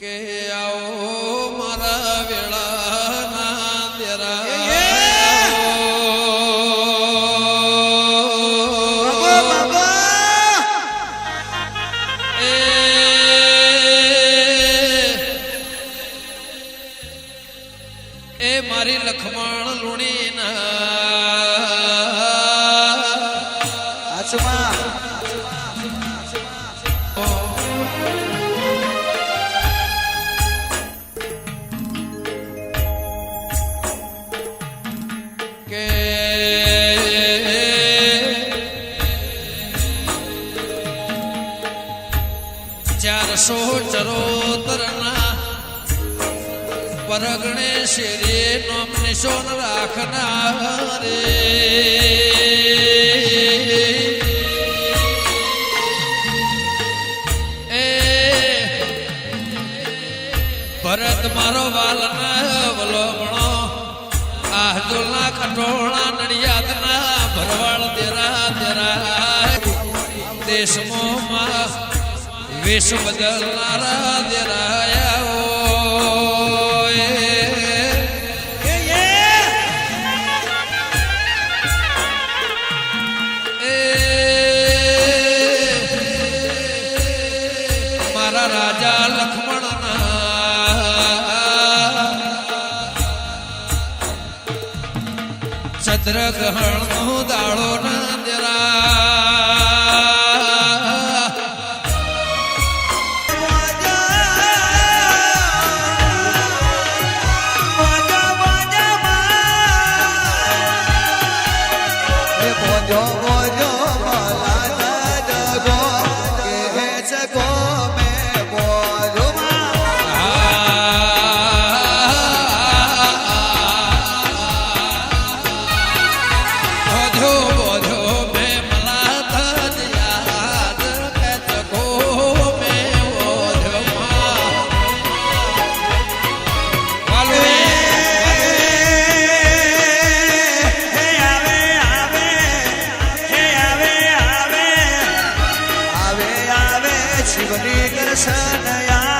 કે આવો મારા વેળાના દેરા એ મારી લખમણ લુણીના. હાચમાં ચારસો ચરોતરના પરગણે શેરે નોમ નિશોન રાખના રે ભરત મારો વાલ વલોમણો આહદુલના ખટોળા નડિયાદના ભરવાળ તેરા તેરા. દેશમાં વેશ બદલનારા દેરાયા મારા રાજા લક્ષ્મણના. ચંદ્રગ્રહણ go go go la la go. Go. શિવને દર્શનયા